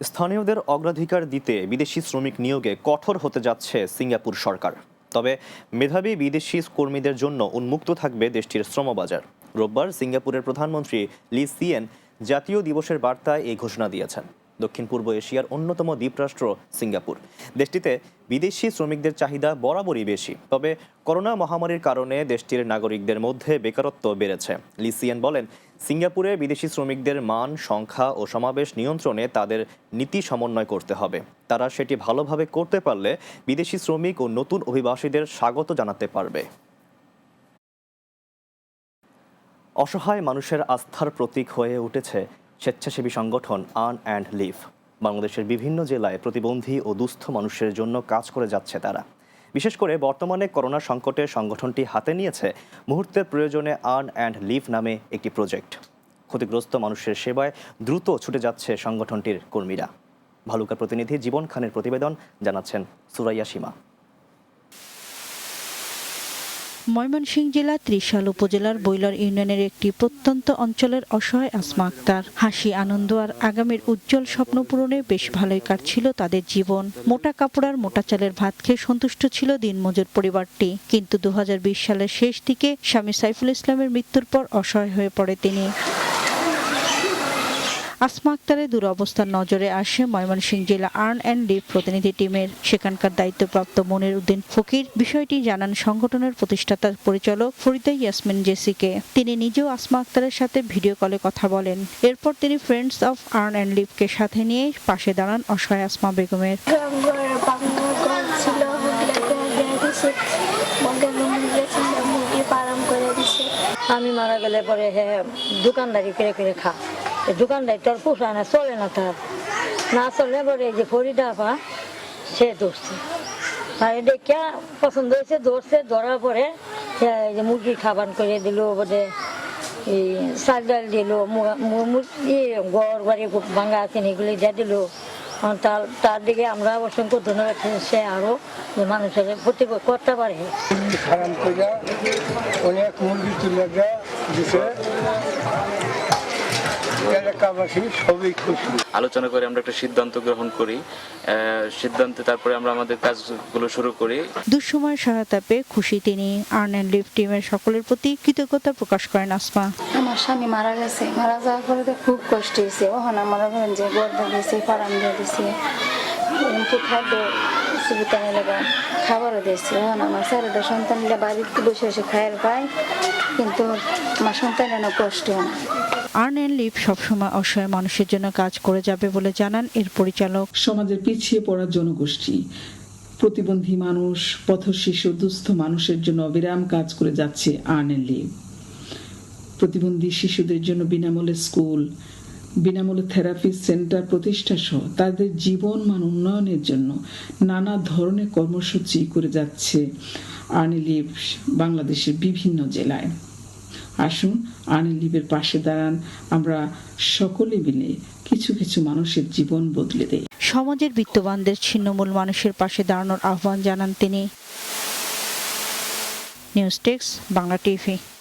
স্থানীয়দের অগ্রাধিকার দিতে বিদেশি শ্রমিক নিয়োগে কঠোর হতে যাচ্ছে সিঙ্গাপুর সরকার। তবে মেধাবী বিদেশি কর্মীদের জন্য উন্মুক্ত থাকবে দেশটির শ্রমবাজার। রোববার সিঙ্গাপুরের প্রধানমন্ত্রী লি সিয়েন জাতীয় দিবসের বার্তায় এই ঘোষণা দিয়েছেন। দক্ষিণ পূর্ব এশিয়ার অন্যতম দ্বীপরাষ্ট্র সিঙ্গাপুর। দেশটিতে বিদেশি শ্রমিকদের চাহিদা বরাবরই বেশি। তবে করোনা মহামারীর কারণে দেশটির নাগরিকদের মধ্যে বেকারত্ব বেড়েছে। লিসিয়েন বলেন সিঙ্গাপুরে বিদেশি শ্রমিকদের মান, সংখ্যা ও সমাবেশ নিয়ন্ত্রণে তাদের নীতি সমন্বয় করতে হবে। তারা সেটি ভালোভাবে করতে পারলে বিদেশি শ্রমিক ও নতুন অভিবাসীদের স্বাগত জানাতে পারবে। অসহায় মানুষের আস্থার প্রতীক হয়ে উঠেছে স্বেচ্ছাসেবী সংগঠন আর্ন অ্যান্ড লিভ। বাংলাদেশের বিভিন্ন জেলায় প্রতিবন্ধী ও দুস্থ মানুষের জন্য কাজ করে যাচ্ছে তারা। বিশেষ করে বর্তমানে করোনা সংকটে সংগঠনটি হাতে নিয়েছে মুহূর্তের প্রয়োজনে আর্ন অ্যান্ড লিভ নামে একটি প্রজেক্ট। ক্ষতিগ্রস্ত মানুষের সেবায় দ্রুত ছুটে যাচ্ছে সংগঠনটির কর্মীরা। ভালুকা প্রতিনিধি জীবন খানের প্রতিবেদন জানাচ্ছেন সুরাইয়া সীমা। ময়মনসিংহ জেলা ত্রিশাল উপজেলার বৈলার ইউনিয়নের একটি প্রত্যন্ত অঞ্চলের অসহায় আসমা আক্তার। হাসি, আনন্দ আর আগামীর উজ্জ্বল স্বপ্ন পূরণে বেশ ভালোই কাটছিল তাদের জীবন। মোটা কাপড় আর মোটা চালের ভাত খেয়ে সন্তুষ্ট ছিল দিনমজুর পরিবারটি। কিন্তু দু হাজার বিশ সালের শেষ দিকে স্বামী সাইফুল ইসলামের মৃত্যুর পর অসহায় হয়ে পড়ে তিনি। আসমা আক্তারের দুরবস্থার নজরে আসে ময়মনসিংহ জেলা আর্ন অ্যান্ড লিভ প্রতিনিধি টিমের সেখানকার দায়িত্বপ্রাপ্ত মনির উদ্দিন ফকির। বিষয়টি জানান সংগঠনের প্রতিষ্ঠাতা পরিচালক ফরিদা ইয়াসমিন জেসিকে। তিনি নিজেও আসমা আক্তারের সাথে ভিডিও কলে কথা বলেন। এরপর তিনি ফ্রেন্ডস অফ আর্ন অ্যান্ড লিভকে সাথে নিয়ে পাশে দাঁড়ান অসহায় আসমা বেগমের। আমি মারা গেলে পরে হ্যাঁ দোকানদারি করে করে খা। দোকানদারি তো আর পোষায় না, চলে না তার। না চলে পরে যে ফরিদা আপা সে ধরছে। আর দেখে পছন্দ হয়েছে, ধরছে, ধরার পরে যে মুরগি খাবার করে দিল বোধে এই চাল ডাল দিল গড় বাড়ি ভাঙা আছে এগুলি দিয়ে দিল। তার তার দিকে আমরা অসংখ্য ধন্যবাদ সে আরও যে মানুষের প্রতি করতে পারে অনেক মুরগি তুলে দিছে। এলাকাবাসী সবই খুশি। আলোচনা করে আমরা একটা সিদ্ধান্ত গ্রহণ করি। সিদ্ধান্তে তারপরে আমরা আমাদের কাজগুলো শুরু করি। দুঃসময় সহায়তা পেয়ে খুশি তিনি আর্ন অ্যান্ড লিভ টিমের সকলের প্রতি কৃতজ্ঞতা প্রকাশ করেন আসমা। আমার স্বামী মারা গেছে। মারা যাওয়ার পরে তো খুব কষ্ট হয়েছে। ওখানে করেন যে গর্দা দিয়েছে ফার্ম দিয়ে দিয়েছে। খাদ্য সুবিধা এলাকা খাবারও দিয়েছে। ওখানে আমার চারিটা সন্তান মিলে বাড়িতে বসে বসে খায়ের পায়। কিন্তু আমার সন্তান যেন কষ্ট হয় না। আর্ন অ্যান্ড লিভ সবসময় অসহায় মানুষের জন্য কাজ করে যাবে বলে জানান এর পরিচালক। সমাজের পিছিয়ে পড়া জনগোষ্ঠী, প্রতিবন্ধী মানুষ পথ শিশু, দুস্থ মানুষের জন্য অবিরাম কাজ করে যাচ্ছে আর্ন অ্যান্ড লিভ। প্রতিবন্ধী শিশুদের জন্য বিনামূল্যে স্কুল, বিনামূল্যে থেরাপি সেন্টার প্রতিষ্ঠা সহ তাদের জীবন মান উন্নয়নের জন্য নানা ধরনের কর্মসূচি করে যাচ্ছে আর্নি লিভ বাংলাদেশের বিভিন্ন জেলায়। আসুন আনিল লিভের পাশে দাঁড়ান। আমরা সকলে মিলে কিছু কিছু মানুষের জীবন বদলে দেয় সমাজের বিত্তবানদের ছিন্নমূল মানুষের পাশে দাঁড়ানোর আহ্বান জানান তিনি। নিউজ টেক্স বাংলা টিভি।